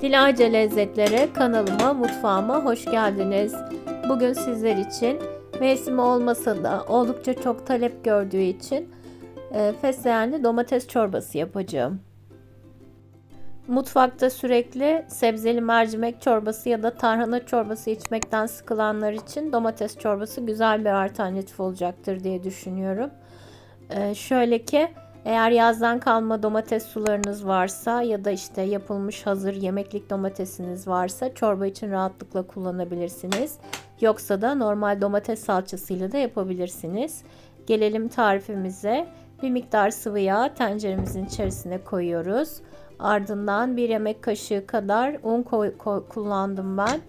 Dilayca Lezzetlere kanalıma, mutfağıma hoş geldiniz. Bugün sizler için mevsimi olmasa da oldukça çok talep gördüğü için e, fesleğenli domates çorbası yapacağım. Mutfakta sürekli sebzeli mercimek çorbası ya da tarhana çorbası içmekten sıkılanlar için domates çorbası güzel bir alternatif olacaktır diye düşünüyorum. E, şöyle ki eğer yazdan kalma domates sularınız varsa ya da işte yapılmış hazır yemeklik domatesiniz varsa çorba için rahatlıkla kullanabilirsiniz. Yoksa da normal domates salçasıyla da yapabilirsiniz. Gelelim tarifimize. Bir miktar sıvı yağ tenceremizin içerisine koyuyoruz. Ardından bir yemek kaşığı kadar un kullandım ben.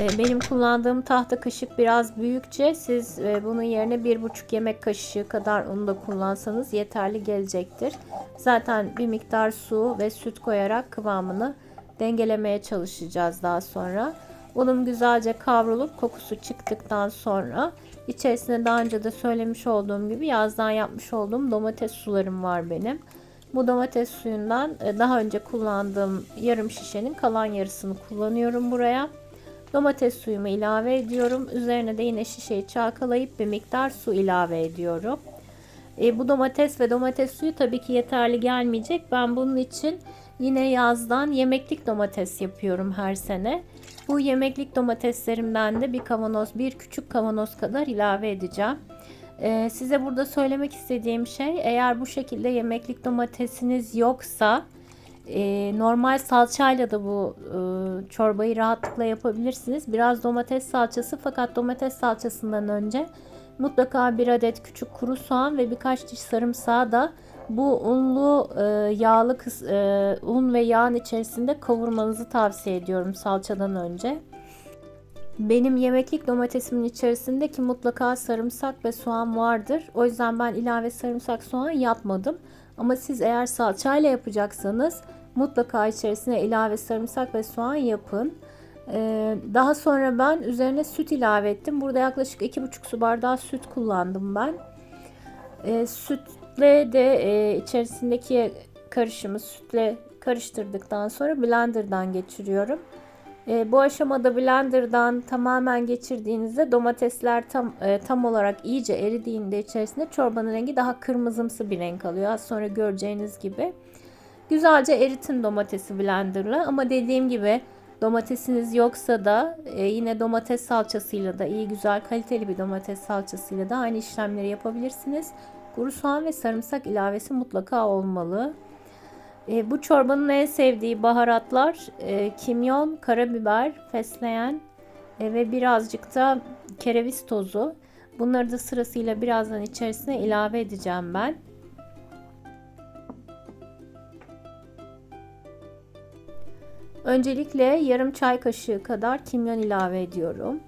E, benim kullandığım tahta kaşık biraz büyükçe. Siz e, bunun yerine bir buçuk yemek kaşığı kadar un da kullansanız yeterli gelecektir. Zaten bir miktar su ve süt koyarak kıvamını dengelemeye çalışacağız daha sonra. Unum güzelce kavrulup kokusu çıktıktan sonra içerisine daha önce de söylemiş olduğum gibi yazdan yapmış olduğum domates sularım var benim. Bu domates suyundan e, daha önce kullandığım yarım şişenin kalan yarısını kullanıyorum buraya. Domates suyumu ilave ediyorum. Üzerine de yine şişeyi çalkalayıp bir miktar su ilave ediyorum. E, bu domates ve domates suyu tabii ki yeterli gelmeyecek. Ben bunun için yine yazdan yemeklik domates yapıyorum her sene. Bu yemeklik domateslerimden de bir kavanoz, bir küçük kavanoz kadar ilave edeceğim. Ee, size burada söylemek istediğim şey eğer bu şekilde yemeklik domatesiniz yoksa e, normal salçayla da bu e, çorbayı rahatlıkla yapabilirsiniz. Biraz domates salçası fakat domates salçasından önce mutlaka bir adet küçük kuru soğan ve birkaç diş sarımsağı da bu unlu e, yağlı e, un ve yağın içerisinde kavurmanızı tavsiye ediyorum salçadan önce. Benim yemeklik domatesimin içerisinde ki mutlaka sarımsak ve soğan vardır. O yüzden ben ilave sarımsak soğan yapmadım. Ama siz eğer salçayla yapacaksanız mutlaka içerisine ilave sarımsak ve soğan yapın. Ee, daha sonra ben üzerine süt ilave ettim. Burada yaklaşık 2,5 su bardağı süt kullandım ben. Ee, sütle de e, içerisindeki karışımı sütle karıştırdıktan sonra blenderdan geçiriyorum. E, bu aşamada blenderdan tamamen geçirdiğinizde domatesler tam e, tam olarak iyice eridiğinde içerisinde çorbanın rengi daha kırmızımsı bir renk alıyor. Az sonra göreceğiniz gibi. Güzelce eritin domatesi blenderla ama dediğim gibi domatesiniz yoksa da e, yine domates salçasıyla da iyi güzel kaliteli bir domates salçasıyla da aynı işlemleri yapabilirsiniz. Kuru soğan ve sarımsak ilavesi mutlaka olmalı. E, bu çorbanın en sevdiği baharatlar e, kimyon, karabiber, fesleğen e, ve birazcık da kereviz tozu. Bunları da sırasıyla birazdan içerisine ilave edeceğim ben. Öncelikle yarım çay kaşığı kadar kimyon ilave ediyorum.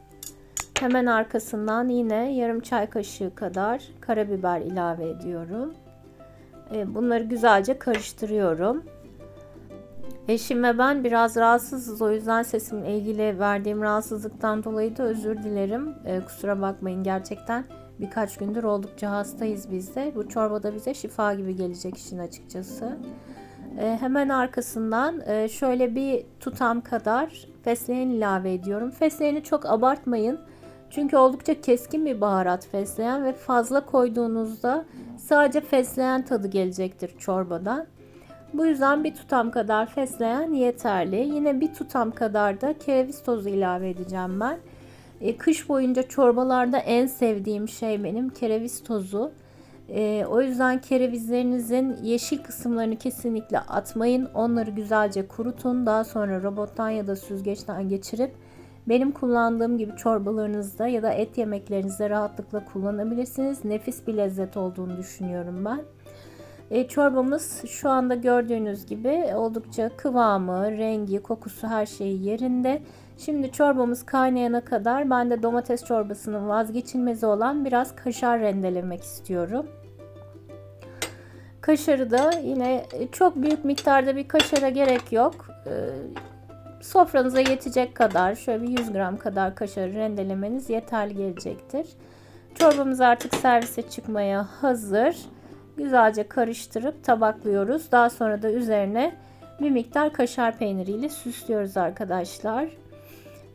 Hemen arkasından yine yarım çay kaşığı kadar karabiber ilave ediyorum. E, bunları güzelce karıştırıyorum. Eşim ben biraz rahatsızız. O yüzden sesimle ilgili verdiğim rahatsızlıktan dolayı da özür dilerim. E, kusura bakmayın gerçekten. Birkaç gündür oldukça hastayız biz de. Bu çorba da bize şifa gibi gelecek işin açıkçası. E, hemen arkasından şöyle bir tutam kadar fesleğen ilave ediyorum. Fesleğeni çok abartmayın. Çünkü oldukça keskin bir baharat fesleğen ve fazla koyduğunuzda sadece fesleğen tadı gelecektir çorbadan. Bu yüzden bir tutam kadar fesleğen yeterli. Yine bir tutam kadar da kereviz tozu ilave edeceğim ben. E, kış boyunca çorbalarda en sevdiğim şey benim kereviz tozu. E, o yüzden kerevizlerinizin yeşil kısımlarını kesinlikle atmayın. Onları güzelce kurutun. Daha sonra robottan ya da süzgeçten geçirip benim kullandığım gibi çorbalarınızda ya da et yemeklerinizde rahatlıkla kullanabilirsiniz. Nefis bir lezzet olduğunu düşünüyorum ben. E, çorbamız şu anda gördüğünüz gibi oldukça kıvamı, rengi, kokusu her şeyi yerinde. Şimdi çorbamız kaynayana kadar ben de domates çorbasının vazgeçilmezi olan biraz kaşar rendelemek istiyorum. Kaşarı da yine çok büyük miktarda bir kaşara gerek yok. E, Sofranıza yetecek kadar şöyle bir 100 gram kadar kaşarı rendelemeniz yeterli gelecektir. Çorbamız artık servise çıkmaya hazır. Güzelce karıştırıp tabaklıyoruz. Daha sonra da üzerine bir miktar kaşar peyniriyle süslüyoruz arkadaşlar.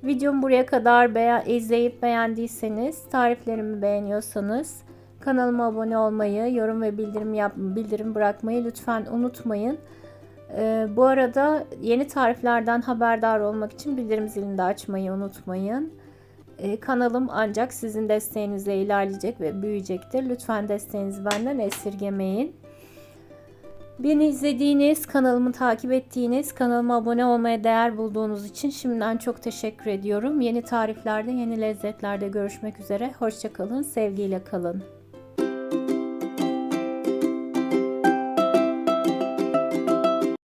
Videomu buraya kadar beğen izleyip beğendiyseniz, tariflerimi beğeniyorsanız kanalıma abone olmayı, yorum ve bildirim yap bildirim bırakmayı lütfen unutmayın. Ee, bu arada yeni tariflerden haberdar olmak için bildirim zilini de açmayı unutmayın. Ee, kanalım ancak sizin desteğinizle ilerleyecek ve büyüyecektir. Lütfen desteğinizi benden esirgemeyin. Beni izlediğiniz, kanalımı takip ettiğiniz, kanalıma abone olmaya değer bulduğunuz için şimdiden çok teşekkür ediyorum. Yeni tariflerde, yeni lezzetlerde görüşmek üzere. Hoşçakalın, sevgiyle kalın.